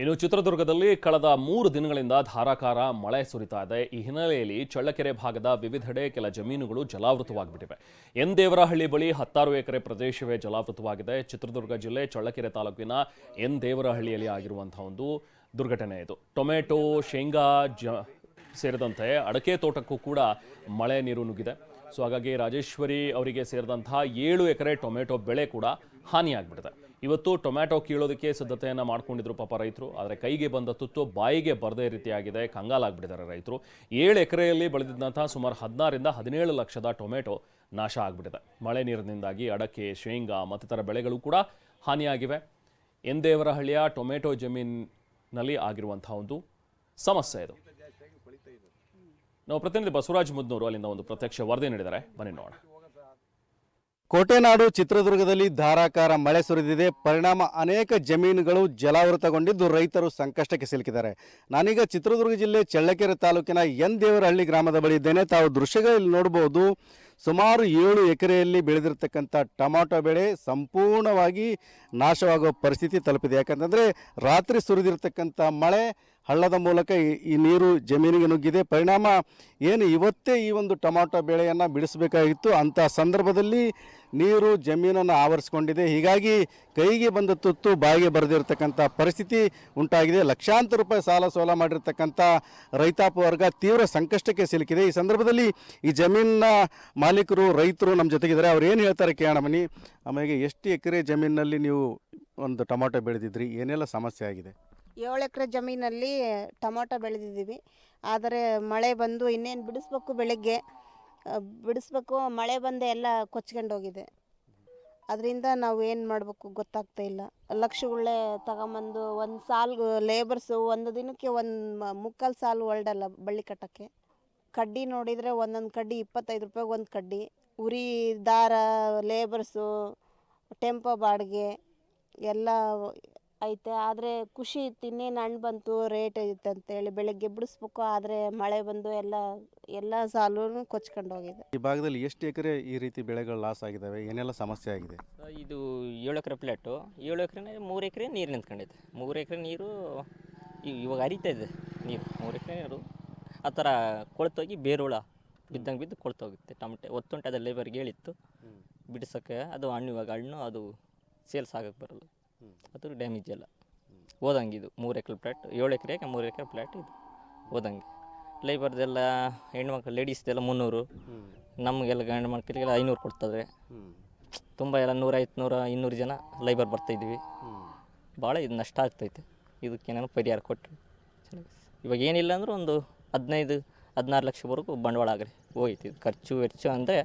ಇನ್ನು ಚಿತ್ರದುರ್ಗದಲ್ಲಿ ಕಳೆದ ಮೂರು ದಿನಗಳಿಂದ ಧಾರಾಕಾರ ಮಳೆ ಸುರಿತಾ ಇದೆ. ಈ ಹಿನ್ನೆಲೆಯಲ್ಲಿ ಚಳ್ಳಕೆರೆ ಭಾಗದ ವಿವಿಧೆಡೆ ಕೆಲ ಜಮೀನುಗಳು ಜಲಾವೃತವಾಗಿಬಿಟ್ಟಿವೆ. ಎನ್ ದೇವರಹಳ್ಳಿ ಬಳಿ ಹತ್ತಾರು ಎಕರೆ ಪ್ರದೇಶವೇ ಜಲಾವೃತವಾಗಿದೆ. ಚಿತ್ರದುರ್ಗ ಜಿಲ್ಲೆ ಚಳ್ಳಕೆರೆ ತಾಲೂಕಿನ ಎನ್ ದೇವರಹಳ್ಳಿಯಲ್ಲಿ ಆಗಿರುವಂತಹ ಒಂದು ದುರ್ಘಟನೆ ಇದು. ಟೊಮೆಟೊ, ಶೇಂಗಾ ಜ ಸೇರಿದಂತೆ ಅಡಕೆ ತೋಟಕ್ಕೂ ಕೂಡ ಮಳೆ ನೀರು ನುಗ್ಗಿದೆ. ಸೊ ಹಾಗಾಗಿ ರಾಜೇಶ್ವರಿ ಅವರಿಗೆ ಸೇರಿದಂತಹ ಏಳು ಎಕರೆ ಟೊಮೆಟೊ ಬೆಳೆ ಕೂಡ ಹಾನಿಯಾಗ್ಬಿಟ್ಟಿದೆ. ಇವತ್ತು ಟೊಮ್ಯಾಟೊ ಕೀಳೋದಕ್ಕೆ ಸಿದ್ಧತೆಯನ್ನು ಮಾಡ್ಕೊಂಡಿದ್ರು ಪಾಪ ರೈತರು. ಆದರೆ ಕೈಗೆ ಬಂದ ತುತ್ತು ಬಾಯಿಗೆ ಬರದೇ ರೀತಿಯಾಗಿದೆ. ಕಂಗಾಲಾಗ್ಬಿಟ್ಟಿದ್ದಾರೆ ರೈತರು. ಏಳು ಎಕರೆಯಲ್ಲಿ ಬೆಳೆದಿದ್ದಂತಹ ಸುಮಾರು ಹದಿನಾರಿಂದ ಹದಿನೇಳು ಲಕ್ಷದ ಟೊಮೆಟೊ ನಾಶ ಆಗ್ಬಿಟ್ಟಿದೆ. ಮಳೆ ನೀರಿನಿಂದಾಗಿ ಅಡಕೆ ಶೇಂಗಾ ಮತ್ತಿತರ ಬೆಳೆಗಳು ಕೂಡ ಹಾನಿಯಾಗಿವೆ. ಎಂದೇವರಹಳ್ಳಿಯ ಟೊಮೆಟೊ ಜಮೀನಿನಲ್ಲಿ ಆಗಿರುವಂಥ ಒಂದು ಸಮಸ್ಯೆ ಇದು. ನಾವು ಪ್ರತಿನಿಧಿ ಬಸವರಾಜ್ ಮುದ್ನೂರು ಅಲ್ಲಿಂದ ಒಂದು ಪ್ರತ್ಯಕ್ಷ ವರದಿ ನೀಡಿದ್ದಾರೆ. ಬನ್ನಿ ನೋಡೋಣ. ಕೋಟೆನಾಡು ಚಿತ್ರದುರ್ಗದಲ್ಲಿ ಧಾರಾಕಾರ ಮಳೆ ಸುರಿದಿದೆ. ಪರಿಣಾಮ ಅನೇಕ ಜಮೀನುಗಳು ಜಲಾವೃತಗೊಂಡಿದ್ದು ರೈತರು ಸಂಕಷ್ಟಕ್ಕೆ ಸಿಲುಕಿದ್ದಾರೆ. ನಾನೀಗ ಚಿತ್ರದುರ್ಗ ಜಿಲ್ಲೆ ಚಳ್ಳಕೆರೆ ತಾಲೂಕಿನ ಎನ್ ದೇವರಹಳ್ಳಿ ಗ್ರಾಮದ ಬಳಿ ಇದ್ದೇನೆ. ತಾವು ದೃಶ್ಯಗಳಲ್ಲಿ ನೋಡಬಹುದು, ಸುಮಾರು ಏಳು ಎಕರೆಯಲ್ಲಿ ಬೆಳೆದಿರತಕ್ಕಂಥ ಟೊಮಾಟೊ ಬೆಳೆ ಸಂಪೂರ್ಣವಾಗಿ ನಾಶವಾಗುವ ಪರಿಸ್ಥಿತಿ ತಲುಪಿದೆ. ಯಾಕಂತಂದರೆ ರಾತ್ರಿ ಸುರಿದಿರತಕ್ಕಂಥ ಮಳೆ ಹಳ್ಳದ ಮೂಲಕ ಈ- ನೀರು ಜಮೀನಿಗೆ ನುಗ್ಗಿದೆ. ಪರಿಣಾಮ ಏನು ಇವತ್ತೇ ಈ ಒಂದು ಟೊಮಾಟೊ ಬೆಳೆಯನ್ನು ಬಿಡಿಸಬೇಕಾಗಿತ್ತು. ಅಂಥ ಸಂದರ್ಭದಲ್ಲಿ ನೀರು ಜಮೀನನ್ನು ಆವರಿಸಿಕೊಂಡಿದೆ. ಹೀಗಾಗಿ ಕೈಗೆ ಬಂದ ತುತ್ತು ಬಾಯಿಗೆ ಬರೆದಿರತಕ್ಕಂಥ ಪರಿಸ್ಥಿತಿ ಉಂಟಾಗಿದೆ. ಲಕ್ಷಾಂತರ ರೂಪಾಯಿ ಸಾಲ ಸೋಲ ಮಾಡಿರ್ತಕ್ಕಂಥ ರೈತಾಪ ವರ್ಗ ತೀವ್ರ ಸಂಕಷ್ಟಕ್ಕೆ ಸಿಲುಕಿದೆ. ಈ ಸಂದರ್ಭದಲ್ಲಿ ಈ ಜಮೀನಿನ ಮಾಲೀಕರು, ರೈತರು ನಮ್ಮ ಜೊತೆಗಿದ್ದಾರೆ. ಅವ್ರು ಏನು ಹೇಳ್ತಾರೆ ಕೇಳೋಣ ಆಮೇಲೆ ಎಷ್ಟು ಎಕರೆ ಜಮೀನಿನಲ್ಲಿ ನೀವು ಒಂದು ಟೊಮಾಟೊ ಬೆಳೆದಿದ್ರಿ? ಏನೆಲ್ಲ ಸಮಸ್ಯೆ ಆಗಿದೆ? ಏಳು ಎಕರೆ ಜಮೀನಲ್ಲಿ ಟೊಮೊಟೊ ಬೆಳೆದಿದ್ದೀವಿ. ಆದರೆ ಮಳೆ ಬಂದು ಇನ್ನೇನು ಬಿಡಿಸ್ಬೇಕು ಬೆಳಗ್ಗೆ. ಬಿಡಿಸ್ಬೇಕು, ಮಳೆ ಬಂದೆ ಎಲ್ಲ ಕೊಚ್ಕೊಂಡು ಹೋಗಿದೆ. ಅದರಿಂದ ನಾವು ಏನು ಮಾಡಬೇಕು ಗೊತ್ತಾಗ್ತಾ ಇಲ್ಲ. ಲಕ್ಷಗಳೇ ತಗೊಂಬಂದು ಒಂದು ಸಾಲು ಲೇಬರ್ಸು ಒಂದು ದಿನಕ್ಕೆ ಒಂದು ಮುಕ್ಕಾಲು ಸಾಲು ಹೊರಡಲ್ಲ ಬಳ್ಳಿ ಕಟ್ಟೋಕ್ಕೆ. ಕಡ್ಡಿ ನೋಡಿದರೆ ಒಂದೊಂದು ಕಡ್ಡಿ ಇಪ್ಪತ್ತೈದು ರೂಪಾಯಿಗೆ ಒಂದು ಕಡ್ಡಿ. ಉರಿ, ದಾರ ಲೇಬರ್ಸು ಟೆಂಪೋ ಬಾಡಿಗೆ, ಎಲ್ಲ ಐತೆ. ಆದರೆ ಖುಷಿ ಇತ್ತು ಇನ್ನೇನು ಹಣ್ಣು ಬಂತು ರೇಟ್ ಐತೆ ಅಂತೇಳಿ ಬೆಳಗ್ಗೆ ಬಿಡಿಸ್ಬೇಕು. ಆದರೆ ಮಳೆ ಬಂದು ಎಲ್ಲ ಎಲ್ಲ ಸಾಲೂ ಕೊಚ್ಕೊಂಡು ಹೋಗಿದೆ. ಈ ಭಾಗದಲ್ಲಿ ಎಷ್ಟು ಎಕರೆ ಈ ರೀತಿ ಬೆಳೆಗಳು ಲಾಸ್ ಆಗಿದ್ದಾವೆ ಏನೆಲ್ಲ ಸಮಸ್ಯೆ ಆಗಿದೆ? ಇದು ಏಳು ಎಕರೆ ಪ್ಲೇಟು ಏಳು ಎಕರೆ ಮೂರು ಎಕರೆ ನೀರು ನಿಂತ್ಕೊಂಡಿದೆ. ಮೂರು ಎಕರೆ ನೀರು ಈಗ ಇವಾಗ ಹರಿತಾ ಇದೆ ನೀರು. ಮೂರು ಎಕರೆ ನೀರು ಆ ಥರ ಕೊಳ್ತೋಗಿ ಬೇರುಳ ಬಿದ್ದಂಗೆ ಬಿದ್ದು ಕೊಳ್ತೋಗುತ್ತೆ. ಟಮಟೆ ಒತ್ತುಂಟೆ ಅದು ಲೇಬರ್ಗೆ ಹೇಳಿತ್ತು. ಬಿಡಿಸೋಕ್ಕೆ ಅದು ಹಣ್ಣು ಇವಾಗ ಹಣ್ಣು ಅದು ಸೇಲ್ಸ್ ಆಗಕ್ಕೆ ಬರಲ್ಲ. ಅದು ಡ್ಯಾಮೇಜ್ ಎಲ್ಲ. ಹೋದಂಗೆ ಇದು ಮೂರು ಎಕರೆ ಫ್ಲ್ಯಾಟ್ ಏಳು ಎಕರೆಗೆ ಮೂರು ಎಕರೆ ಫ್ಲ್ಯಾಟ್ ಇದು ಹೋದಂಗೆ. ಲೇಬರ್ದೆಲ್ಲ ಹೆಣ್ಮಕ್ಳು ಲೇಡೀಸ್ದೆಲ್ಲ ಮುನ್ನೂರು. ನಮಗೆಲ್ಲ ಗಂಡು ಮಕ್ಕಳಿಗೆಲ್ಲ ಐನೂರು ಕೊಡ್ತದೆ ತುಂಬ ಎಲ್ಲ ನೂರ ಇನ್ನೂರು ಜನ ಲೈಬರ್ ಬರ್ತಾಯಿದ್ವಿ ಭಾಳ ಇದು ನಷ್ಟ ಆಗ್ತೈತೆ. ಇದಕ್ಕೆ ನಾನು ಪರಿಹಾರ ಕೊಟ್ಟರು ಇವಾಗ ಏನಿಲ್ಲ ಅಂದ್ರೆ ಒಂದು ಹದಿನೈದು, ಹದಿನಾರು ಲಕ್ಷವರೆಗೂ ಬಂಡವಾಳ ಆಗ್ರಿ ಹೋಗೈತೆ. ಇದು ಖರ್ಚು ವೆಚ್ಚ ಅಂದರೆ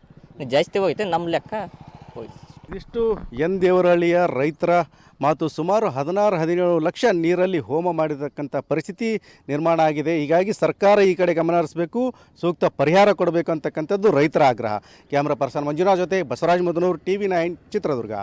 ಜಾಸ್ತಿ ಹೋಗೈತೆ. ನಮ್ಮ ಲೆಕ್ಕ ಹೋಯ್ತು. ಇದಿಷ್ಟು ಎನ್ ದೇವರಹಳ್ಳಿಯ ರೈತರ ಮಾತು ಸುಮಾರು ಹದಿನಾರು, ಹದಿನೇಳು ಲಕ್ಷ ನೀರಲ್ಲಿ ಹೋಮ ಮಾಡಿರ್ತಕ್ಕಂಥ ಪರಿಸ್ಥಿತಿ ನಿರ್ಮಾಣ ಆಗಿದೆ. ಹೀಗಾಗಿ ಸರ್ಕಾರ ಈ ಕಡೆ ಗಮನ ಹರಿಸಬೇಕು, ಸೂಕ್ತ ಪರಿಹಾರ ಕೊಡಬೇಕು ಅಂತಕ್ಕಂಥದ್ದು ರೈತರ ಆಗ್ರಹ. ಕ್ಯಾಮ್ರಾ ಪರ್ಸನ್ ಮಂಜುನಾಥ್ ಜೊತೆ Basavaraj Madanur T V nine, Chitradurga.